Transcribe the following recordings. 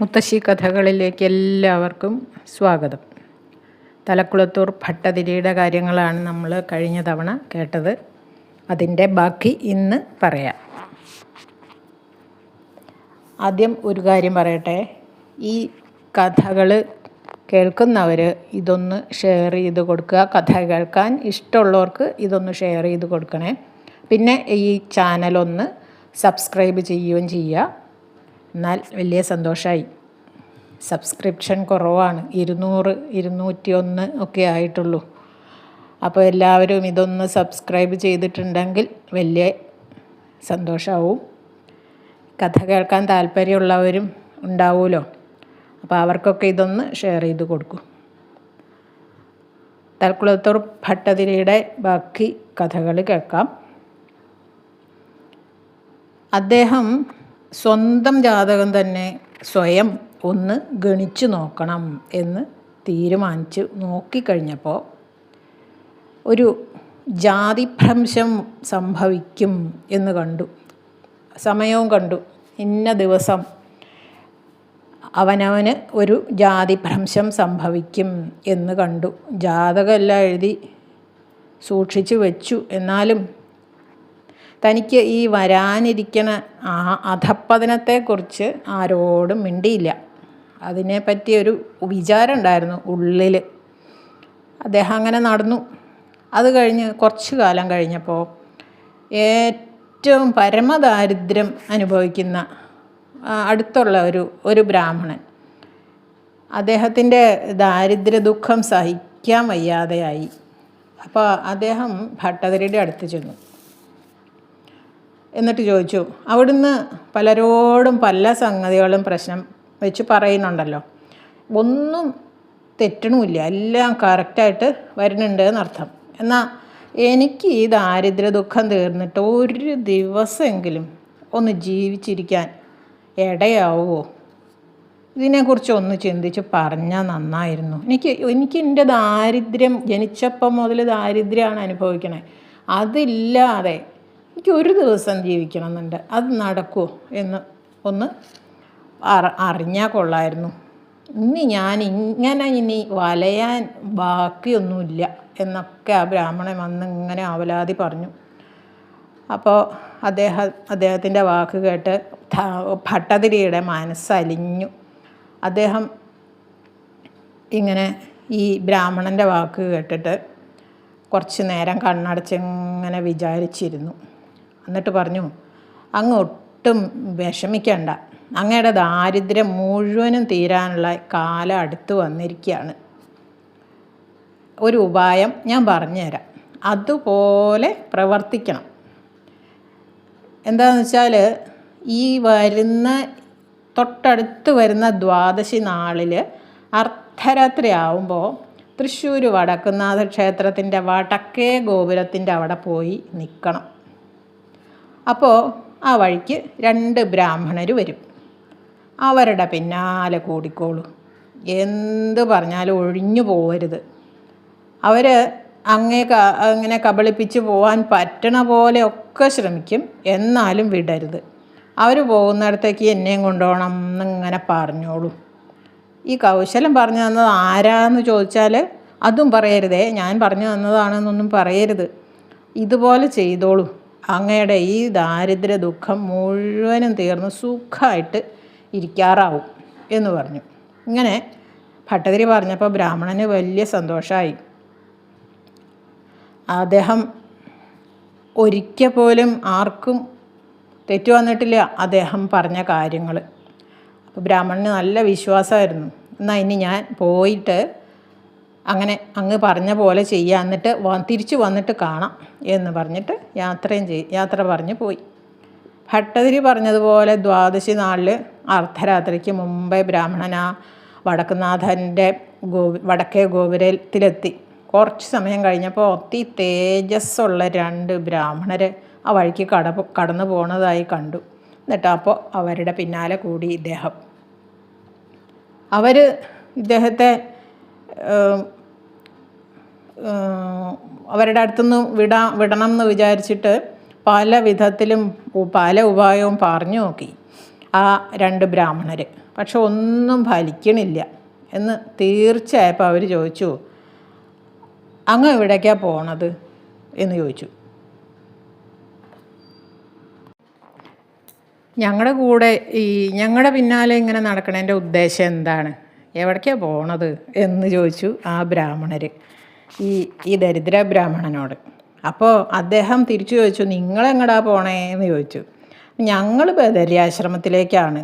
മുത്തശ്ശി കഥകളിലേക്ക് എല്ലാവർക്കും സ്വാഗതം. തലക്കുളത്തൂർ ഭട്ടതിരിയുടെ കാര്യങ്ങളാണ് നമ്മൾ കഴിഞ്ഞ തവണ കേട്ടത്. അതിന്റെ ബാക്കി ഇന്ന് പറയാം. ആദ്യം ഒരു കാര്യം പറയട്ടെ. ഈ കഥകൾ കേൾക്കുന്നവർ ഇതൊന്ന് ഷെയർ ചെയ്ത് കൊടുക്കുക. കഥ കേൾക്കാൻ ഇഷ്ടമുള്ളവർക്ക് ഇതൊന്ന് ഷെയർ ചെയ്ത് കൊടുക്കണേ. പിന്നെ ഈ ചാനലൊന്ന് സബ്സ്ക്രൈബ് ചെയ്യുകയും ചെയ്യുക. എന്നാൽ വലിയ സന്തോഷമായി സബ്സ്ക്രിപ്ഷൻ കുറവാണ്. ഇരുന്നൂറ് ഇരുന്നൂറ്റി ഒന്ന് ഒക്കെ ആയിട്ടുള്ളൂ. അപ്പോൾ എല്ലാവരും ഇതൊന്ന് സബ്സ്ക്രൈബ് ചെയ്തിട്ടുണ്ടെങ്കിൽ വലിയ സന്തോഷമാവും കഥ കേൾക്കാൻ താല്പര്യമുള്ളവരും ഉണ്ടാവുമല്ലോ. അപ്പോൾ അവർക്കൊക്കെ ഇതൊന്ന് ഷെയർ ചെയ്ത് കൊടുക്കും. തൽക്കുളത്തൂർ ഭട്ടതിരിയുടെ ബാക്കി കഥകൾ കേൾക്കാം. അദ്ദേഹം സ്വന്തം ജാതകം തന്നെ സ്വയം ഒന്ന് ഗണിച്ചു നോക്കണം എന്ന് തീരുമാനിച്ച് നോക്കിക്കഴിഞ്ഞപ്പോൾ ഒരു ജാതിഭ്രംശം സംഭവിക്കും എന്ന് കണ്ടു. സമയവും കണ്ടു. ഇന്ന ദിവസം അവനവന് ഒരു ജാതിഭ്രംശം സംഭവിക്കും എന്ന് കണ്ടു. ജാതകമെല്ലാം എഴുതി സൂക്ഷിച്ചു വെച്ചു. എന്നാലും തനിക്ക് ഈ വരാനിരിക്കണ ആ അധപ്പതനത്തെക്കുറിച്ച് ആരോടും മിണ്ടിയില്ല. അതിനെപ്പറ്റി ഒരു വിചാരം ഉണ്ടായിരുന്നു ഉള്ളിൽ അദ്ദേഹം അങ്ങനെ നടന്നു. അത് കഴിഞ്ഞ് കുറച്ച് കാലം കഴിഞ്ഞപ്പോൾ ഏറ്റവും പരമദാരിദ്ര്യം അനുഭവിക്കുന്ന അടുത്തുള്ള ഒരു ഒരു ബ്രാഹ്മണൻ. അദ്ദേഹത്തിന്റെ ദാരിദ്ര്യ ദുഃഖം സഹിക്കാൻ വയ്യാതെയായി. അപ്പോൾ അദ്ദേഹം ഭട്ടതിരിയുടെ അടുത്ത് ചെന്നു. എന്നിട്ട് ചോദിച്ചു അവിടുന്ന് പലരോടും പല സംഗതികളും പ്രശ്നം വെച്ച് പറയുന്നുണ്ടല്ലോ. ഒന്നും തെറ്റണമില്ല. എല്ലാം കറക്റ്റായിട്ട് വരുന്നുണ്ട് എന്നർത്ഥം എന്നാൽ എനിക്ക് ഈ ദാരിദ്ര്യ ദുഃഖം തീർന്നിട്ട് ഒരു ദിവസമെങ്കിലും ഒന്ന് ജീവിച്ചിരിക്കാൻ ഇടയാവുമോ ഇതിനെക്കുറിച്ച് ഒന്ന് ചിന്തിച്ച് പറഞ്ഞാൽ നന്നായിരുന്നു. എനിക്ക് എനിക്ക് എന്റെ ദാരിദ്ര്യം ജനിച്ചപ്പം മുതൽ ദാരിദ്ര്യമാണ് അനുഭവിക്കണേ. അതില്ലാതെ എനിക്ക് ഒരു ദിവസം ജീവിക്കണം എന്നുണ്ട് അത് നടക്കുമോ എന്ന് ഒന്ന് അറിഞ്ഞാൽ കൊള്ളായിരുന്നു. ഇനി ഞാൻ ഇങ്ങനെ ഇനി വലയാൻ ബാക്കിയൊന്നുമില്ല എന്നൊക്കെ ആ ബ്രാഹ്മണൻ വന്ന് ഇങ്ങനെ അവലാതി പറഞ്ഞു. അപ്പോൾ അദ്ദേഹം അദ്ദേഹത്തിന്റെ വാക്ക് കേട്ട് ഭട്ടതിരിയുടെ മനസ്സലിഞ്ഞു. അദ്ദേഹം ഇങ്ങനെ ഈ ബ്രാഹ്മണന്റെ വാക്ക് കേട്ടിട്ട് കുറച്ച് നേരം കണ്ണടച്ചിങ്ങനെ വിചാരിച്ചിരുന്നു. എന്നിട്ട് പറഞ്ഞു അങ്ങ് ഒട്ടും വിഷമിക്കണ്ട. അങ്ങയുടെ ദാരിദ്ര്യം മുഴുവനും തീരാനുള്ള കാലം അടുത്ത് വന്നിരിക്കുകയാണ്. ഒരു ഉപായം ഞാൻ പറഞ്ഞുതരാം. അതുപോലെ പ്രവർത്തിക്കണം. എന്താണെന്ന് വെച്ചാൽ ഈ വരുന്ന തൊട്ടടുത്ത് വരുന്ന ദ്വാദശി നാളിൽ അർദ്ധരാത്രി ആവുമ്പോൾ തൃശ്ശൂർ വടക്കുന്നാഥ ക്ഷേത്രത്തിന്റെ വടക്കേ ഗോപുരത്തിന്റെ അവിടെ പോയി നിൽക്കണം അപ്പോൾ ആ വഴിക്ക് രണ്ട് ബ്രാഹ്മണർ വരും. അവരുടെ പിന്നാലെ കൂടിക്കോളൂ. എന്ത് പറഞ്ഞാലും ഒഴിഞ്ഞു പോകരുത് അവർ അങ്ങേ അങ്ങനെ കബളിപ്പിച്ച് പോകാൻ പറ്റണ പോലെ ഒക്കെ ശ്രമിക്കും. എന്നാലും വിടരുത്. അവർ പോകുന്നിടത്തേക്ക് എന്നെയും കൊണ്ടുപോകണം എന്നിങ്ങനെ പറഞ്ഞോളൂ. ഈ കൗശലം പറഞ്ഞു തന്നത് ആരാന്ന് ചോദിച്ചാൽ അതും പറയരുതേ. ഞാൻ പറഞ്ഞു തന്നതാണെന്നൊന്നും പറയരുത്. ഇതുപോലെ ചെയ്തോളൂ. അങ്ങയുടെ ഈ ദാരിദ്ര്യ ദുഃഖം മുഴുവനും തീർന്ന് സുഖമായിട്ട് ഇരിക്കാറാവും എന്ന് പറഞ്ഞു. ഇങ്ങനെ ഭട്ടതിരി പറഞ്ഞപ്പോൾ ബ്രാഹ്മണന് വലിയ സന്തോഷമായി അദ്ദേഹം ഒരിക്കൽ പോലും ആർക്കും തെറ്റു വന്നിട്ടില്ല അദ്ദേഹം പറഞ്ഞ കാര്യങ്ങൾ. അപ്പോൾ ബ്രാഹ്മണന് നല്ല വിശ്വാസമായിരുന്നു. എന്നാൽ ഇനി ഞാൻ പോയിട്ട് അങ്ങനെ അങ്ങ് പറഞ്ഞ പോലെ ചെയ്യാം. എന്നിട്ട് തിരിച്ചു വന്നിട്ട് കാണാം എന്ന് പറഞ്ഞിട്ട് യാത്രയും ചെയ് യാത്ര പറഞ്ഞു പോയി. ഭട്ടതിരി പറഞ്ഞതുപോലെ ദ്വാദശി നാളിൽ അർദ്ധരാത്രിക്ക് മുമ്പേ ബ്രാഹ്മണന വടക്കുനാഥന്റെ ഗോ വടക്കേ ഗോപുരത്തിലെത്തി. കുറച്ച് സമയം കഴിഞ്ഞപ്പോൾ ഒത്തി തേജസ്സുള്ള രണ്ട് ബ്രാഹ്മണർ ആ വഴിക്ക് കട കടന്നു പോണതായി കണ്ടു. എന്നിട്ട് അപ്പോൾ അവരുടെ പിന്നാലെ കൂടി ഇദ്ദേഹം. അവർ ഇദ്ദേഹത്തെ അവരുടെ അടുത്തുനിന്ന് വിടാ വിടണം എന്ന് വിചാരിച്ചിട്ട് പല വിധത്തിലും പല ഉപായവും പറഞ്ഞു നോക്കി ആ രണ്ട് ബ്രാഹ്മണർ പക്ഷെ ഒന്നും ഫലിക്കണില്ല എന്ന് തീർച്ചയായപ്പോൾ അവർ ചോദിച്ചു അങ്ങ് എവിടേക്കാണ് പോണത്? എന്ന് ചോദിച്ചു. ഞങ്ങളുടെ കൂടെ ഈ ഞങ്ങളുടെ പിന്നാലെ ഇങ്ങനെ നടക്കണതിന്റെ ഉദ്ദേശം എന്താണ്? എവിടേക്കാണ് പോണത് എന്ന് ചോദിച്ചു ആ ബ്രാഹ്മണർ ഈ ഈ ദരിദ്ര ബ്രാഹ്മണനോട്. അപ്പോൾ അദ്ദേഹം തിരിച്ചു ചോദിച്ചു നിങ്ങളെങ്ങടാ പോണേ? എന്ന് ചോദിച്ചു. ഞങ്ങൾ ബദര്യാശ്രമത്തിലേക്കാണ്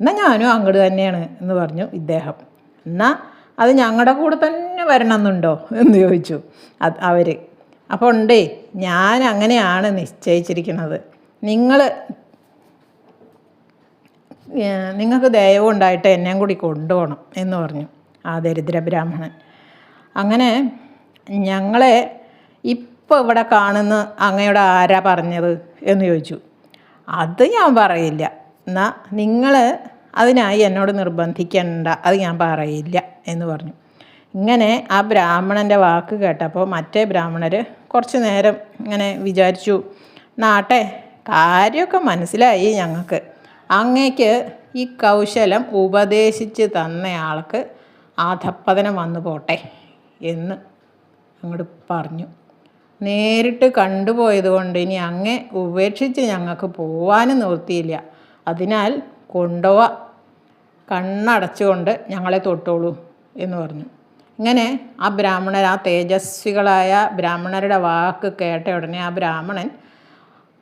എന്നാൽ ഞാനും അങ്ങോട്ട് തന്നെയാണ് എന്ന് പറഞ്ഞു ഇദ്ദേഹം. എന്നാൽ അത് ഞങ്ങളുടെ കൂടെ തന്നെ വരണമെന്നുണ്ടോ? എന്ന് ചോദിച്ചു അത് അവർ അപ്പോൾ ഉണ്ടേ ഞാൻ അങ്ങനെയാണ് നിശ്ചയിച്ചിരിക്കുന്നത്. നിങ്ങൾ നിങ്ങൾക്ക് ദയവുണ്ടായിട്ട് എന്നെയും കൂടി കൊണ്ടുപോകണം എന്ന് പറഞ്ഞു ആ ദരിദ്ര ബ്രാഹ്മണൻ. അങ്ങനെ ഞങ്ങളെ ഇപ്പോൾ ഇവിടെ കാണുന്ന അങ്ങയുടെ ആരാ പറഞ്ഞത് എന്ന് ചോദിച്ചു. അത് ഞാൻ പറയില്ല. എന്നാൽ നിങ്ങൾ അതിനായി എന്നോട് നിർബന്ധിക്കണ്ട അത് ഞാൻ പറയില്ല എന്ന് പറഞ്ഞു. ഇങ്ങനെ ആ ബ്രാഹ്മണന്റെ വാക്ക് കേട്ടപ്പോൾ മറ്റേ ബ്രാഹ്മണർ കുറച്ച് നേരം ഇങ്ങനെ വിചാരിച്ചു നാട്ടെ കാര്യമൊക്കെ മനസ്സിലായി ഞങ്ങൾക്ക്. അങ്ങേക്ക് ഈ കൗശലം ഉപദേശിച്ച് തന്നയാൾക്ക് അധപ്പതനം വന്നു പോട്ടെ എന്ന് അങ്ങോട്ട് പറഞ്ഞു. നേരിട്ട് കണ്ടുപോയത് കൊണ്ട് ഇനി അങ്ങേ ഉപേക്ഷിച്ച് ഞങ്ങൾക്ക് പോവാനും നിവൃത്തിയില്ല. അതിനാൽ കൊണ്ടുപോവാ. കണ്ണടച്ചുകൊണ്ട് ഞങ്ങളെ തൊട്ടോളൂ എന്ന് പറഞ്ഞു. ഇങ്ങനെ ആ ബ്രാഹ്മണർ ആ തേജസ്വികളായ ബ്രാഹ്മണരുടെ വാക്ക് കേട്ട ഉടനെ ആ ബ്രാഹ്മണൻ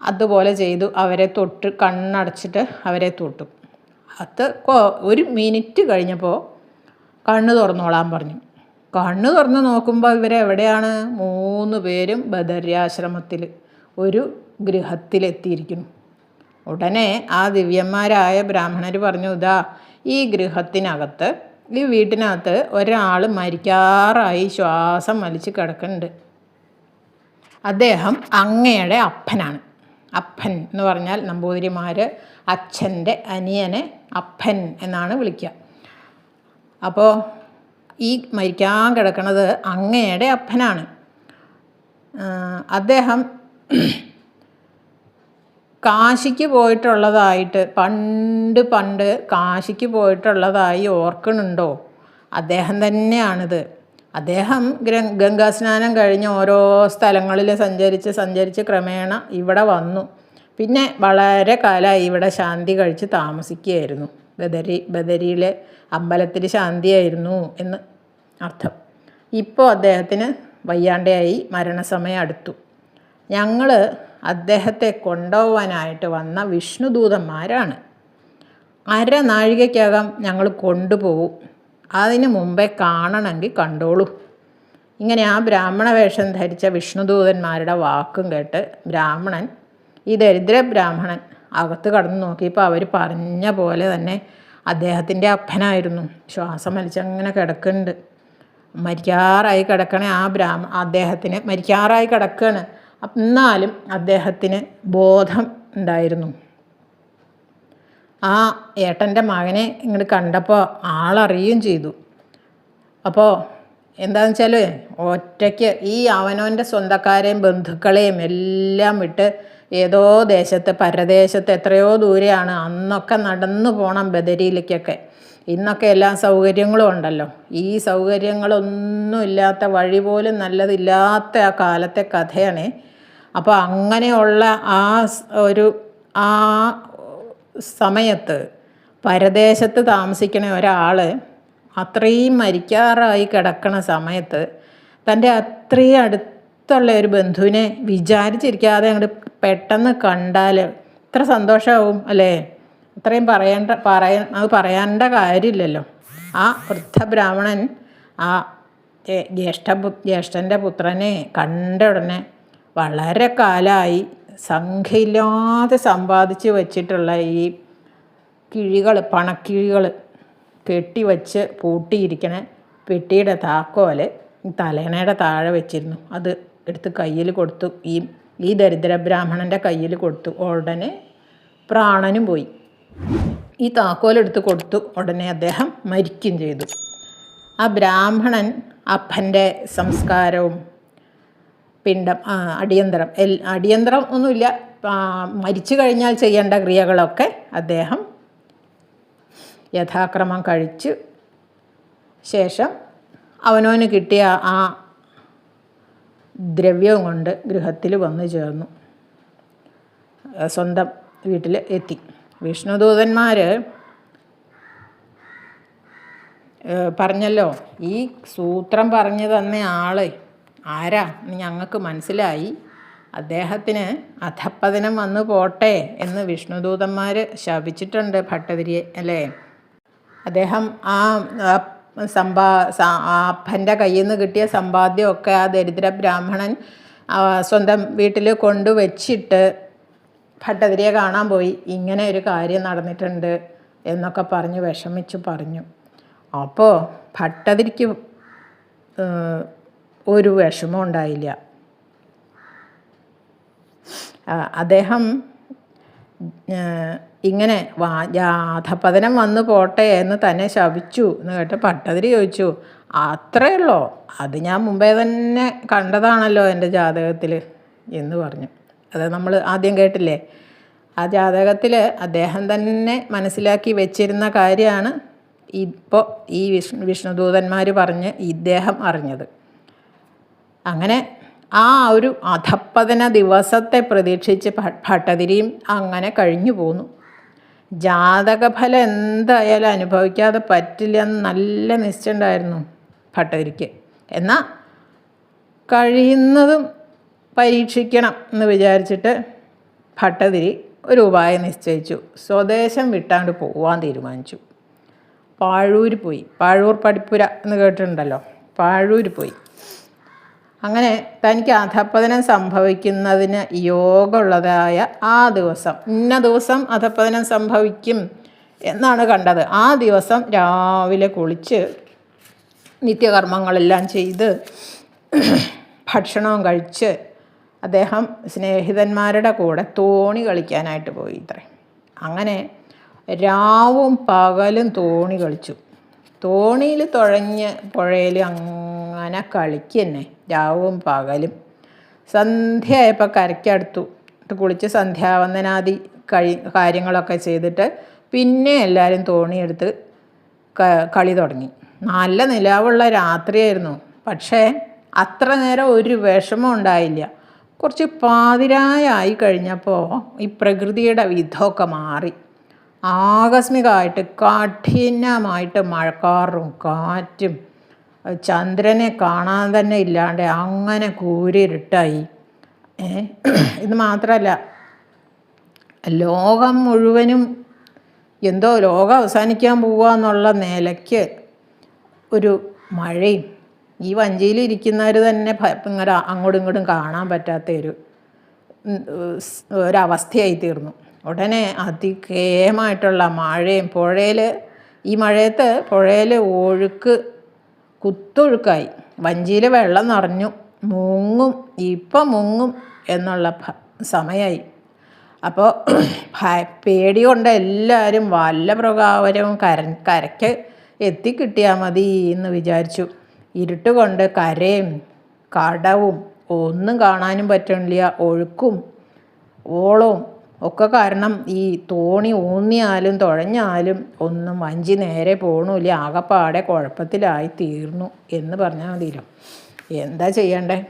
അതുപോലെ ചെയ്തു അവരെ തൊട്ട് കണ്ണടച്ചിട്ട് അവരെ തൊട്ടു. അത് ഒരു മിനിറ്റ് കഴിഞ്ഞപ്പോൾ കണ്ണ് തുറന്നോളാൻ പറഞ്ഞു. കണ്ണ് തുറന്ന് നോക്കുമ്പോൾ ഇവരെവിടെയാണ് മൂന്ന് പേരും ബദര്യാശ്രമത്തിൽ ഒരു ഗൃഹത്തിലെത്തിയിരിക്കുന്നു. ഉടനെ ആ ദിവ്യന്മാരായ ബ്രാഹ്മണർ പറഞ്ഞു ഇതാ ഈ ഗൃഹത്തിനകത്ത് ഈ വീട്ടിനകത്ത് ഒരാൾ മരിക്കാറായി ശ്വാസം വലിച്ച് കിടക്കുന്നുണ്ട്. അദ്ദേഹം അങ്ങയുടെ അപ്പനാണ്. അപ്പൻ എന്ന് പറഞ്ഞാൽ നമ്പൂതിരിമാർ അച്ഛന്റെ അനിയനെ അപ്പൻ എന്നാണ് വിളിക്കുക. അപ്പോൾ ഈ മരിക്കാൻ കിടക്കുന്നത് അങ്ങയുടെ അപ്പനാണ്. അദ്ദേഹം കാശിക്ക് പോയിട്ടുള്ളതായിട്ട് പണ്ട് പണ്ട് കാശിക്ക് പോയിട്ടുള്ളതായി ഓർക്കണുണ്ടോ അദ്ദേഹം തന്നെയാണിത്. അദ്ദേഹം ഗംഗാ ഗംഗാസ്നാനം കഴിഞ്ഞ് ഓരോ സ്ഥലങ്ങളിൽ സഞ്ചരിച്ച് സഞ്ചരിച്ച് ക്രമേണ ഇവിടെ വന്നു. പിന്നെ വളരെ കാലമായി ഇവിടെ ശാന്തി കഴിച്ച് താമസിക്കുകയായിരുന്നു. ബദരി ബദരിയിലെ അമ്പലത്തിൽ ശാന്തിയായിരുന്നു എന്ന് അർത്ഥം. ഇപ്പോൾ അദ്ദേഹത്തിന് വയ്യാണ്ടയായി മരണസമയം അടുത്തു. ഞങ്ങൾ അദ്ദേഹത്തെ കൊണ്ടുപോകാനായിട്ട് വന്ന വിഷ്ണുദൂതന്മാരാണ്. അരനാഴികയ്ക്കകം ഞങ്ങൾ കൊണ്ടുപോകും. അതിന് മുമ്പേ കാണണമെങ്കിൽ കണ്ടോളൂ. ഇങ്ങനെ ആ ബ്രാഹ്മണ വേഷം ധരിച്ച വിഷ്ണുദൂതന്മാരുടെ വാക്കും കേട്ട് ബ്രാഹ്മണൻ ഈ ദരിദ്ര ബ്രാഹ്മണൻ അകത്ത് കടന്നു നോക്കിയപ്പോൾ അവർ പറഞ്ഞ പോലെ തന്നെ അദ്ദേഹത്തിന്റെ അപ്പനായിരുന്നു. ശ്വാസം വലിച്ചങ്ങനെ കിടക്കുന്നുണ്ട്. മരിക്കാറായി കിടക്കണ ആ ബ്രാഹ്മ അദ്ദേഹത്തിന് മരിക്കാറായി കിടക്കുകയാണ് എന്നാലും അദ്ദേഹത്തിന് ബോധം ഉണ്ടായിരുന്നു. ആ ഏട്ടന്റെ മകനെ ഇങ്ങോട്ട് കണ്ടപ്പോൾ ആളറിയുകയും ചെയ്തു. അപ്പോൾ എന്താണെന്ന് വെച്ചാൽ ഒറ്റയ്ക്ക് ഈ അവനവന്റെ സ്വന്തക്കാരെയും ബന്ധുക്കളെയും എല്ലാം വിട്ട് ഏതോ ദേശത്ത് പരദേശത്ത് എത്രയോ ദൂരെയാണ് അന്നൊക്കെ നടന്നു പോകണം ബദരിയിലേക്കൊക്കെ. ഇന്നൊക്കെ എല്ലാ സൗകര്യങ്ങളും ഉണ്ടല്ലോ. ഈ സൗകര്യങ്ങളൊന്നും ഇല്ലാത്ത വഴി പോലും നല്ലതില്ലാത്ത ആ കാലത്തെ കഥയാണ്. അപ്പോൾ അങ്ങനെയുള്ള ആ ഒരു ആ സമയത്ത് പരദേശത്ത് താമസിക്കണ ഒരാൾ അത്രയും മരിക്കാറായി കിടക്കണ സമയത്ത് തന്റെ അത്രയും അടുത്തുള്ള ഒരു ബന്ധുവിനെ വിചാരിച്ചിരിക്കാതെ അങ്ങോട്ട് പെട്ടെന്ന് കണ്ടാൽ ഇത്ര സന്തോഷമാവും അല്ലേ? അത്രയും പറയേണ്ട പറയാൻ അത് പറയേണ്ട കാര്യമില്ലല്ലോ. ആ വൃദ്ധ ബ്രാഹ്മണൻ ആ ജ്യേഷ്ഠ ജ്യേഷ്ഠന്റെ പുത്രനെ കണ്ട ഉടനെ വളരെ കാലമായി സംഖ്യയില്ലാതെ സമ്പാദിച്ച് വച്ചിട്ടുള്ള ഈ കിഴികൾ പണക്കിഴികൾ കെട്ടിവച്ച് പൂട്ടിയിരിക്കണ പെട്ടിയുടെ താക്കോൽ ഈ തലേണയുടെ താഴെ വെച്ചിരുന്നു. അത് എടുത്ത് കയ്യിൽ കൊടുത്തു. ഈ ഈ ദരിദ്ര ബ്രാഹ്മണന്റെ കയ്യിൽ കൊടുത്തു. ഉടനെ പ്രാണനും പോയി. ഈ താക്കോലെടുത്ത് കൊടുത്തു. ഉടനെ അദ്ദേഹം മരിക്കുകയും ചെയ്തു. ആ ബ്രാഹ്മണൻ അപ്പന്റെ സംസ്കാരവും പിണ്ടം അടിയന്തരം. എൽ അടിയന്തരം ഒന്നുമില്ല. മരിച്ചു കഴിഞ്ഞാൽ ചെയ്യേണ്ട ക്രിയകളൊക്കെ അദ്ദേഹം യഥാക്രമം കഴിച്ച്. ശേഷം അവനവന് കിട്ടിയ ആ ദ്രവ്യവും കൊണ്ട് ഗൃഹത്തിൽ വന്നു ചേർന്നു. സ്വന്തം വീട്ടിൽ എത്തി. വിഷ്ണുദൂതന്മാർ പറഞ്ഞല്ലോ ഈ സൂത്രം പറഞ്ഞു തന്ന ആൾ ആരാ? എന്ന് ഞങ്ങൾക്ക് മനസ്സിലായി. അദ്ദേഹത്തിന് അധപ്പതനം വന്നു പോട്ടെ എന്ന് വിഷ്ണുദൂതന്മാർ ശപിച്ചിട്ടുണ്ട് ഭട്ടതിരിയെ അല്ലേ? അദ്ദേഹം ആ സമ്പാ അപ്പന്റെ കയ്യിൽ നിന്ന് കിട്ടിയ സമ്പാദ്യമൊക്കെ ആ ദരിദ്ര ബ്രാഹ്മണൻ സ്വന്തം വീട്ടിൽ കൊണ്ടുവച്ചിട്ട് ഭട്ടതിരിയെ കാണാൻ പോയി. ഇങ്ങനെ ഒരു കാര്യം നടന്നിട്ടുണ്ട് എന്നൊക്കെ പറഞ്ഞ് വിഷമിച്ച് പറഞ്ഞു. അപ്പോൾ ഭട്ടതിരിക്ക് ഒരു വിഷമം ഉണ്ടായില്ല. അദ്ദേഹം ഇങ്ങനെ വാ ജാഥപതനം വന്നു പോട്ടെ എന്ന് തന്നെ ശപിച്ചു എന്ന് കേട്ട് പട്ടതിരി ചോദിച്ചു അത്രേ ഉള്ളോ? അത് ഞാൻ മുമ്പേ തന്നെ കണ്ടതാണല്ലോ എന്റെ ജാതകത്തിൽ എന്ന് പറഞ്ഞു. അത് നമ്മൾ ആദ്യം കേട്ടില്ലേ? ആ ജാതകത്തിൽ അദ്ദേഹം തന്നെ മനസ്സിലാക്കി വെച്ചിരുന്ന കാര്യമാണ് ഇപ്പോൾ ഈ വിഷ്ണു വിഷ്ണുദൂതന്മാർ പറഞ്ഞ് ഇദ്ദേഹം അറിഞ്ഞത്. അങ്ങനെ ആ ഒരു അധപ്പതന ദിവസത്തെ പ്രതീക്ഷിച്ച് ഭട്ടതിരിയും അങ്ങനെ കഴിഞ്ഞു പോന്നു. ജാതകഫലം എന്തായാലും അനുഭവിക്കാതെ പറ്റില്ല എന്ന് നല്ല നിശ്ചയമുണ്ടായിരുന്നു ഭട്ടതിരിക്ക്. എന്നാൽ കഴിയുന്നതും പരീക്ഷിക്കണം എന്ന് വിചാരിച്ചിട്ട് ഭട്ടതിരി ഒരു ഉപായം നിശ്ചയിച്ചു. സ്വദേശം വിട്ടാണ്ട് പോവാൻ തീരുമാനിച്ചു. പാഴൂർ പോയി. പാഴൂർ പഠിപ്പുര എന്ന് കേട്ടിട്ടുണ്ടല്ലോ. പാഴൂർ പോയി. അങ്ങനെ തനിക്ക് അധപ്പതനം സംഭവിക്കുന്നതിന് യോഗമുള്ളതായ ആ ദിവസം. ഇന്ന ദിവസം അധപ്പതനം സംഭവിക്കും എന്നാണ് കണ്ടത്. ആ ദിവസം രാവിലെ കുളിച്ച് നിത്യകർമ്മങ്ങളെല്ലാം ചെയ്ത് ഭക്ഷണവും കഴിച്ച് അദ്ദേഹം സ്നേഹിതന്മാരുടെ കൂടെ തോണി കളിക്കാനായിട്ട് പോയി ഇത്രേ. അങ്ങനെ രാവും പകലും തോണി കളിച്ചു. തോണിയിൽ തുഴഞ്ഞ് പുഴയിൽ അങ്ങനെ കളിക്കുന്നേ. രാവും പകലും. സന്ധ്യയായപ്പോൾ കരയ്ക്കടുത്തു. കുളിച്ച് സന്ധ്യാവന്ദനാദി കഴി കാര്യങ്ങളൊക്കെ ചെയ്തിട്ട് പിന്നെ എല്ലാവരും തോണിയെടുത്ത് കളി തുടങ്ങി. നല്ല നിലാവുള്ള രാത്രിയായിരുന്നു. പക്ഷേ അത്ര നേരം ഒരു വിഷമം ഉണ്ടായില്ല. കുറച്ച് പാതിരായായി കഴിഞ്ഞപ്പോൾ ഈ പ്രകൃതിയുടെ വിധമൊക്കെ മാറി. ആകസ്മികമായിട്ട് കഠിനമായിട്ട് മഴക്കാറും കാറ്റും ചന്ദ്രനെ കാണാൻ തന്നെ ഇല്ലാണ്ട് അങ്ങനെ കൂരിരുട്ടായി. ഇത് മാത്രമല്ല ലോകം മുഴുവനും എന്തോ ലോകം അവസാനിക്കാൻ പോവുക എന്നുള്ള നിലയ്ക്ക് ഒരു മഴയും ഈ വഞ്ചിയിൽ ഇരിക്കുന്നവർ തന്നെ ഇങ്ങനെ അങ്ങോട്ടും ഇങ്ങോട്ടും കാണാൻ പറ്റാത്ത ഒരു ഒരവസ്ഥയായി തീർന്നു. ഉടനെ അതികേയമായിട്ടുള്ള മഴയും പുഴയിൽ ഈ മഴയത്ത് പുഴയിൽ ഒഴുക്ക് കുത്തൊഴുക്കായി. വഞ്ചിയിൽ വെള്ളം നിറഞ്ഞു. മുങ്ങും. ഇപ്പം മുങ്ങും എന്നുള്ള സമയമായി അപ്പോൾ പേടി കൊണ്ട് എല്ലാവരും വല്ല പ്രകാരവും കര കരയ്ക്ക് എത്തിക്കിട്ടിയാൽ മതി എന്ന് വിചാരിച്ചു. ഇരുട്ട് കൊണ്ട് കരയും കടവും ഒന്നും കാണാനും പറ്റണില്ല. ഒഴുക്കും ഓളവും ഒക്കെ കാരണം ഈ തോണി ഊന്നിയാലും തുഴഞ്ഞാലും ഒന്നും വഞ്ചി നേരെ പോകണില്ല ആകപ്പാടെ കുഴപ്പത്തിലായി തീർന്നു എന്ന് പറഞ്ഞാൽ മതിയല്ലോ എന്താ ചെയ്യണ്ടേ?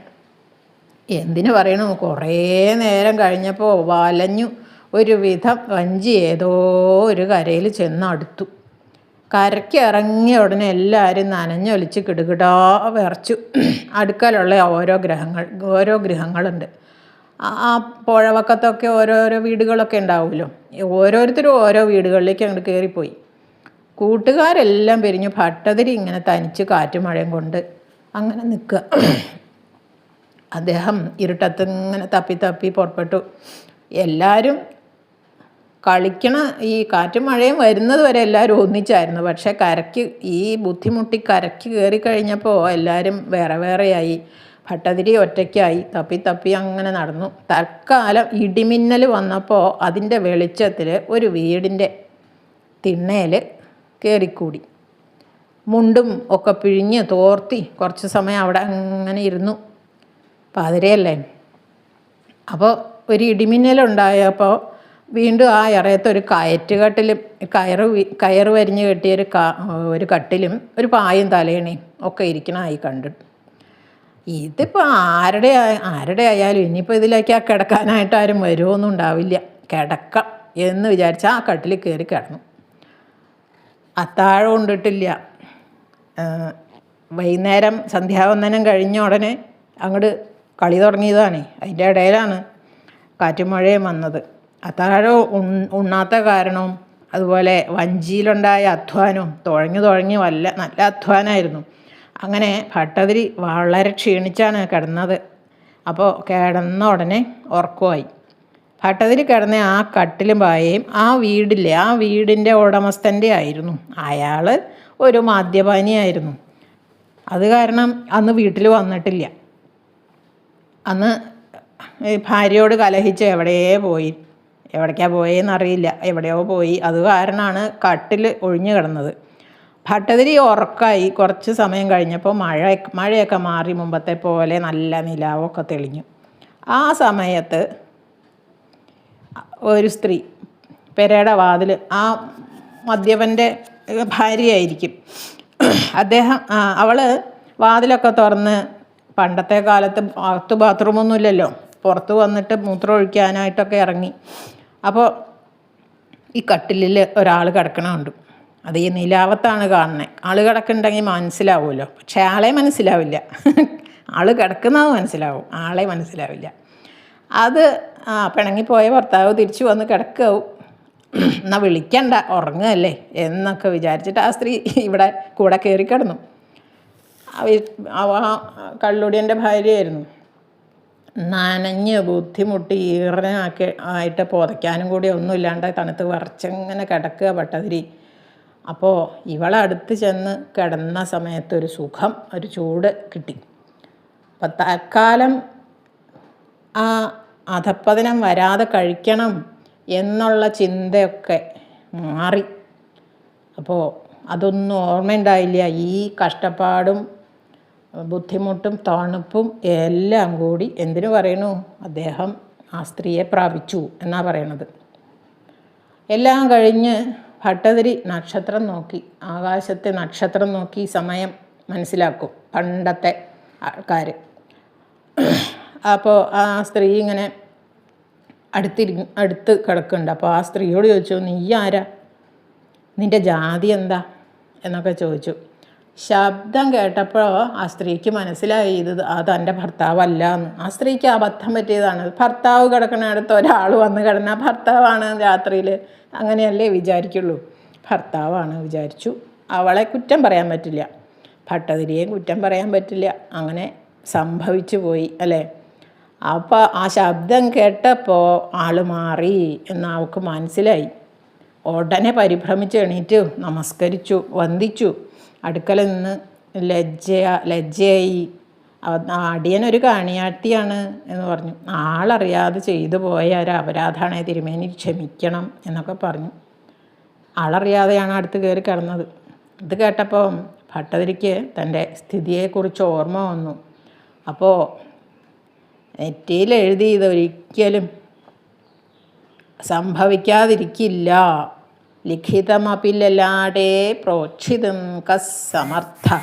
എന്തിനു പറയണു? കുറേ നേരം കഴിഞ്ഞപ്പോൾ വലഞ്ഞു ഒരു വിധം വഞ്ചി ഏതോ ഒരു കരയിൽ ചെന്നടുത്തു. കരയ്ക്ക് ഇറങ്ങിയ ഉടനെ എല്ലാവരും നനഞ്ഞൊലിച്ച് കിടുകിടാ വിറച്ചു. അടുക്കലുള്ള ഓരോ ഗ്രഹങ്ങൾ ഓരോ ഗൃഹങ്ങളുണ്ട്. ആ പുഴവക്കത്തൊക്കെ ഓരോരോ വീടുകളൊക്കെ ഉണ്ടാവുമല്ലോ. ഓരോരുത്തരും ഓരോ വീടുകളിലേക്ക് അങ്ങോട്ട് കയറിപ്പോയി കൂട്ടുകാരെല്ലാം പിരിഞ്ഞു ഭട്ടതിരി ഇങ്ങനെ തനിച്ച് കാറ്റും മഴയും കൊണ്ട് അങ്ങനെ നിൽക്കുക. അദ്ദേഹം ഇരുട്ടത്ത് ഇങ്ങനെ തപ്പി തപ്പി പുറപ്പെട്ടു. എല്ലാവരും കളിക്കണ ഈ കാറ്റും മഴയും വരുന്നത് വരെ എല്ലാവരും ഒന്നിച്ചായിരുന്നു. പക്ഷേ കരയ്ക്ക് ഈ ബുദ്ധിമുട്ടി കരയ്ക്ക് കയറി കഴിഞ്ഞപ്പോൾ എല്ലാവരും വേറെ വേറെയായി. ഭട്ടതിരി ഒറ്റയ്ക്കായി തപ്പി തപ്പി അങ്ങനെ നടന്നു. തൽക്കാലം ഇടിമിന്നൽ വന്നപ്പോൾ അതിന്റെ വെളിച്ചത്തിൽ ഒരു വീടിന്റെ തിണ്ണയിൽ കയറിക്കൂടി. മുണ്ടും ഒക്കെ പിഴിഞ്ഞ് തോർത്തി കുറച്ച് സമയം അവിടെ അങ്ങനെ ഇരുന്നു. പാതിരയല്ലേ അപ്പോൾ ഒരു ഇടിമിന്നലുണ്ടായപ്പോൾ വീണ്ടും ആ ഇറയത്ത് ഒരു കയറ്റുകട്ടിലും കയറ് കയറ് വരിഞ്ഞ് കെട്ടിയ ഒരു ഒരു കട്ടിലും ഒരു പായും തലേണയും ഒക്കെ ഇരിക്കണമായി കണ്ടു. ഇതിപ്പോൾ ആരുടെ ആരുടെ ആയാലും ഇനിയിപ്പോൾ ഇതിലേക്ക് ആ കിടക്കാനായിട്ട് ആരും വരുമൊന്നും ഉണ്ടാവില്ല. കിടക്കാം എന്ന് വിചാരിച്ച് ആ കട്ടിൽ കയറി കിടന്നു. അത്താഴം കൊണ്ടിട്ടില്ല. വൈകുന്നേരം സന്ധ്യാവന്ദനം കഴിഞ്ഞ ഉടനെ അങ്ങോട്ട് കളി തുടങ്ങിയതാണ്. അതിന്റെ ഇടയിലാണ് കാറ്റും മഴയും വന്നത്. അത്താഴം ഉണ്ണാത്ത കാരണവും അതുപോലെ വഞ്ചിയിലുണ്ടായ അധ്വാനവും തുഴഞ്ഞു തുഴഞ്ഞ് വല്ല നല്ല അധ്വാനമായിരുന്നു. അങ്ങനെ ഭട്ടതിരി വളരെ ക്ഷീണിച്ചാണ് കിടന്നത്. അപ്പോൾ കിടന്ന ഉടനെ ഉറക്കമായി. ഭട്ടതിരി കിടന്ന ആ കട്ടിലും പായയും ആ വീടില്ലേ ആ വീടിന്റെ ഉടമസ്ഥന്റെ ആയിരുന്നു. അയാൾ ഒരു മദ്യപാനിയായിരുന്നു. അത് കാരണം അന്ന് വീട്ടിൽ വന്നിട്ടില്ല. അന്ന് ഭാര്യയോട് കലഹിച്ച് എവിടെയേ പോയി എവിടേക്കാണ് പോയെന്നറിയില്ല. എവിടെയോ പോയി. അത് കാരണമാണ് കട്ടിൽ ഒഴിഞ്ഞു കിടന്നത്. ഭട്ടതിരി ഉറക്കായി കുറച്ച് സമയം കഴിഞ്ഞപ്പോൾ മഴ മഴയൊക്കെ മാറി മുമ്പത്തെ പോലെ നല്ല നിലാവൊക്കെ തെളിഞ്ഞു. ആ സമയത്ത് ഒരു സ്ത്രീ പെരയുടെ വാതിൽ ആ മദ്യപന്റെ ഭാര്യയായിരിക്കും. അദ്ദേഹം അവൾ വാതിലൊക്കെ തുറന്ന് പണ്ടത്തെ കാലത്ത് അകത്ത് ബാത്റൂമൊന്നുമില്ലല്ലോ. പുറത്ത് വന്നിട്ട് മൂത്രം ഒഴിക്കാനായിട്ടൊക്കെ ഇറങ്ങി. അപ്പോൾ ഈ കട്ടിലിൽ ഒരാൾ കിടക്കണമുണ്ട് അത് ഈ നിലാവത്താണ് കാണുന്നത് ആൾ കിടക്കുന്നുണ്ടെങ്കിൽ മനസ്സിലാവുമല്ലോ. പക്ഷേ ആളെ മനസ്സിലാവില്ല. ആൾ കിടക്കുന്നത് മനസ്സിലാവും. ആളെ മനസ്സിലാവില്ല. അത് ആ പിണങ്ങിപ്പോയ ഭർത്താവ് തിരിച്ചു വന്ന് കിടക്കാവും. എന്നാൽ വിളിക്കണ്ട. ഉറങ്ങുകയല്ലേ എന്നൊക്കെ വിചാരിച്ചിട്ട് ആ സ്ത്രീ ഇവിടെ കൂടെ കയറി കിടന്നു. ആ കള്ളുടിയന്റെ ഭാര്യയായിരുന്നു. നനഞ്ഞ് ബുദ്ധിമുട്ടി ഈറനാക്കി ആയിട്ട് പുതയ്ക്കാനും കൂടി ഒന്നുമില്ലാണ്ട് തണുത്ത് വറച്ചങ്ങനെ കിടക്കുക പട്ടതിരി. അപ്പോൾ ഇവളടുത്ത് ചെന്ന് കിടന്ന സമയത്ത് ഒരു സുഖം ഒരു ചൂട് കിട്ടി. അപ്പം തൽക്കാലം ആ അധപ്പതനം വരാതെ കഴിക്കണം എന്നുള്ള ചിന്തയൊക്കെ മാറി. അപ്പോൾ അതൊന്നും ഓർമ്മയുണ്ടായില്ല. ഈ കഷ്ടപ്പാടും ബുദ്ധിമുട്ടും തണുപ്പും എല്ലാം കൂടി എന്തിനു പറയണു അദ്ദേഹം ആ സ്ത്രീയെ പ്രാപിച്ചു എന്നാണ് പറയണത്. എല്ലാം കഴിഞ്ഞ് ഭട്ടതിരി നക്ഷത്രം നോക്കി ആകാശത്തെ നക്ഷത്രം നോക്കി സമയം മനസ്സിലാക്കും പണ്ടത്തെ ആൾക്കാർ അപ്പോൾ ആ സ്ത്രീ ഇങ്ങനെ അടുത്തിരി അടുത്ത് കിടക്കുന്നുണ്ട്. അപ്പോൾ ആ സ്ത്രീയോട് ചോദിച്ചു നീ ആരാ? നിന്റെ ജാതി എന്താ? എന്നൊക്കെ ചോദിച്ചു. ശബ്ദം കേട്ടപ്പോൾ ആ സ്ത്രീക്ക് മനസ്സിലായി ഇത് ആ തന്റെ ഭർത്താവല്ല എന്ന്. ആ സ്ത്രീക്ക് അബദ്ധം പറ്റിയതാണ്. ഭർത്താവ് കിടക്കുന്നിടത്ത് ഒരാൾ വന്ന് കിടന്ന ഭർത്താവാണ് രാത്രിയിൽ അങ്ങനെയല്ലേ വിചാരിക്കുള്ളൂ. ഭർത്താവാണ് വിചാരിച്ചു. അവളെ കുറ്റം പറയാൻ പറ്റില്ല. ഭട്ടതിരിയെയും കുറ്റം പറയാൻ പറ്റില്ല. അങ്ങനെ സംഭവിച്ചു പോയി അല്ലേ? അപ്പോൾ ആ ശബ്ദം കേട്ടപ്പോൾ ആൾ മാറി എന്ന് അവൾക്ക് മനസ്സിലായി. ഉടനെ പരിഭ്രമിച്ച് എണീറ്റു നമസ്കരിച്ചു വന്ദിച്ചു. അടുക്കല നിന്ന് ലജ്ജ ലജ്ജയായി. അടിയനൊരു കാണിയാട്ടിയാണ് എന്ന് പറഞ്ഞു. ആളറിയാതെ ചെയ്തു പോയ ഒരു അപരാധമാണ് തിരുമേനി ക്ഷമിക്കണം എന്നൊക്കെ പറഞ്ഞു. ആളറിയാതെയാണ് അടുത്ത് കയറി കിടന്നത്. ഇത് കേട്ടപ്പോൾ ഭട്ടതിരിക്ക് തന്റെ സ്ഥിതിയെക്കുറിച്ച് ഓർമ്മ വന്നു. അപ്പോൾ നെറ്റിയിൽ എഴുതി ഇതൊരിക്കലും സംഭവിക്കാതിരിക്കില്ല. ലിഖിതമപില്ലാടേ പ്രോക്ഷിതം കസമർത്ഥ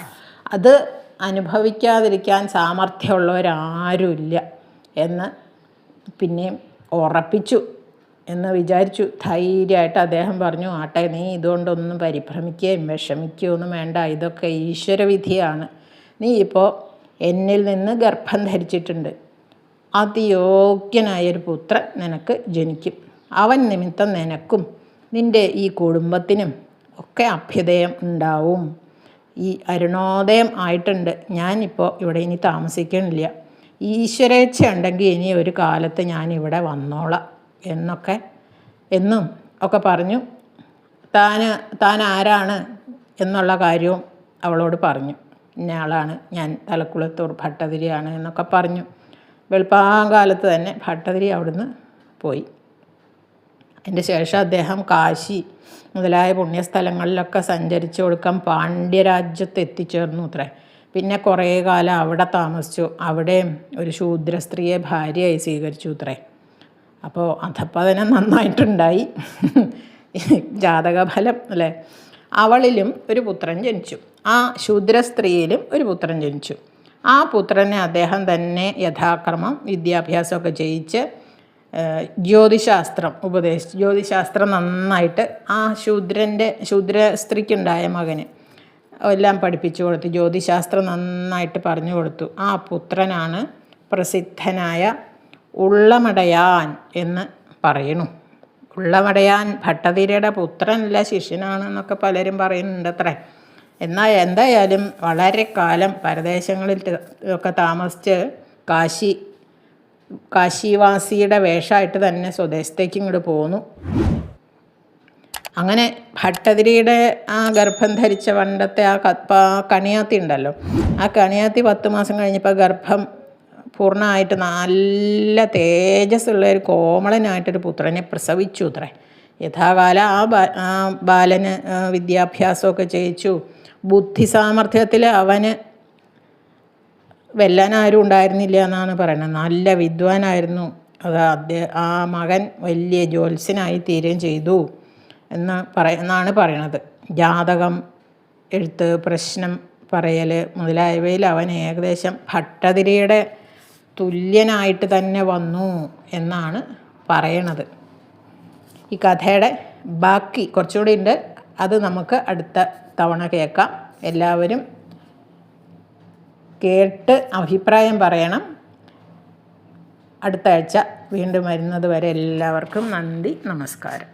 അത് അനുഭവിക്കാതിരിക്കാൻ സാമർഥ്യമുള്ളവരാരുമില്ല എന്ന് പിന്നെയും ഉറപ്പിച്ചു എന്ന് വിചാരിച്ചു. ധൈര്യമായിട്ട് അദ്ദേഹം പറഞ്ഞു ആട്ടെ നീ ഇതുകൊണ്ടൊന്നും പരിഭ്രമിക്കുകയും വിഷമിക്കുകയൊന്നും വേണ്ട. ഇതൊക്കെ ഈശ്വരവിധിയാണ്. നീ ഇപ്പോൾ എന്നിൽ നിന്ന് ഗർഭം ധരിച്ചിട്ടുണ്ട്. അതിയോഗ്യനായൊരു പുത്രൻ നിനക്ക് ജനിക്കും. അവൻ നിമിത്തം നിനക്കും നിന്റെ ഈ കുടുംബത്തിനും ഒക്കെ അഭ്യുദയം ഉണ്ടാവും. ഈ അരുണോദയം ആയിട്ടുണ്ട്. ഞാനിപ്പോൾ ഇവിടെ ഇനി താമസിക്കണില്ല ഈശ്വരേച്ഛ ഉണ്ടെങ്കിൽ ഇനി ഒരു കാലത്ത് ഞാൻ ഇവിടെ വന്നോളാം എന്നൊക്കെ എന്നും ഒക്കെ പറഞ്ഞു. താൻ താൻ ആരാണ് എന്നുള്ള കാര്യവും അവളോട് പറഞ്ഞു. ഇന്ന ആളാണ്. ഞാൻ തലക്കുളത്തൂർ ഭട്ടതിരിയാണ് എന്നൊക്കെ പറഞ്ഞു. വെളുപ്പാങ്കാലത്ത് തന്നെ ഭട്ടതിരി അവിടുന്ന് പോയി. അതിന്റെ ശേഷം അദ്ദേഹം കാശി മുതലായ പുണ്യസ്ഥലങ്ങളിലൊക്കെ സഞ്ചരിച്ചു കൊടുക്കാൻ പാണ്ഡ്യരാജ്യത്ത് എത്തിച്ചേർന്നു അത്രേ. പിന്നെ കുറേ കാലം അവിടെ താമസിച്ചു. അവിടെ ഒരു ശൂദ്ര സ്ത്രീയെ ഭാര്യയായി സ്വീകരിച്ചു അത്രേ. അപ്പോൾ അധപ്പതനം നന്നായിട്ടുണ്ടായി. ജാതകഫലം അല്ലേ? അവളിലും ഒരു പുത്രൻ ജനിച്ചു. ആ ശൂദ്ര സ്ത്രീയിലും ഒരു പുത്രൻ ജനിച്ചു. ആ പുത്രനെ അദ്ദേഹം തന്നെ യഥാക്രമം വിദ്യാഭ്യാസമൊക്കെ ചെയ്യിച്ച് ജ്യോതിശാസ്ത്രം ഉപദേശിച്ചു ജ്യോതിശാസ്ത്രം നന്നായിട്ട് ആ ശൂദ്രന്റെ ശൂദ്ര സ്ത്രീക്കുണ്ടായ മകന് എല്ലാം പഠിപ്പിച്ചു കൊടുത്തു ജ്യോതിശാസ്ത്രം നന്നായിട്ട് പറഞ്ഞു കൊടുത്തു. ആ പുത്രനാണ് പ്രസിദ്ധനായ ഉള്ളമടയാൻ എന്ന് പറയുന്നു. ഉള്ളമടയാൻ ഭട്ടതിരയുടെ പുത്രനല്ല ശിഷ്യനാണ് എന്നൊക്കെ പലരും പറയുന്നുണ്ട് അത്രേ എന്നാൽ എന്തായാലും വളരെ കാലം പരദേശങ്ങളിൽ ഒക്കെ താമസിച്ച് കാശി കാശിവാസിയുടെ വേഷമായിട്ട് തന്നെ സ്വദേശത്തേക്ക് ഇങ്ങോട്ട് പോന്നു. അങ്ങനെ ഭട്ടതിരിയുടെ ആ ഗർഭം ധരിച്ച പണ്ടത്തെ ആ കപ്പ കണിയാത്തി ഉണ്ടല്ലോ. ആ കണിയാത്തി പത്ത് മാസം കഴിഞ്ഞപ്പോൾ ഗർഭം പൂർണമായിട്ട് നല്ല തേജസ്സുള്ള ഒരു കോമളനായിട്ടൊരു പുത്രനെ പ്രസവിച്ചു അത്രേ. യഥാകാലം ആ ആ ബാലന് വിദ്യാഭ്യാസമൊക്കെ ചെയ്യിച്ചു. ബുദ്ധി സാമർഥ്യത്തിൽ അവന് വെല്ലാൻ ആരും ഉണ്ടായിരുന്നില്ല എന്നാണ് പറയുന്നത് നല്ല വിദ്വാനായിരുന്നു. അത് അദ്ദേഹം ആ മകൻ വലിയ ജ്യോത്സ്യനായി തീരുകയും ചെയ്തു എന്ന് പറയുന്നാണ് പറയണത്. ജാതകം എഴുത്ത് പ്രശ്നം പറയൽ മുതലായവയിൽ അവൻ ഏകദേശം ഭട്ടതിരിയുടെ തുല്യനായിട്ട് തന്നെ വന്നു എന്നാണ് പറയണത്. ഈ കഥയുടെ ബാക്കി കുറച്ചുകൂടി ഉണ്ട്. അത് നമുക്ക് അടുത്ത തവണ കേൾക്കാം. എല്ലാവരും കേട്ട് അഭിപ്രായം പറയണം. അടുത്ത ആഴ്ച വീണ്ടും വരുന്നത് വരെ എല്ലാവർക്കും നന്ദി നമസ്കാരം.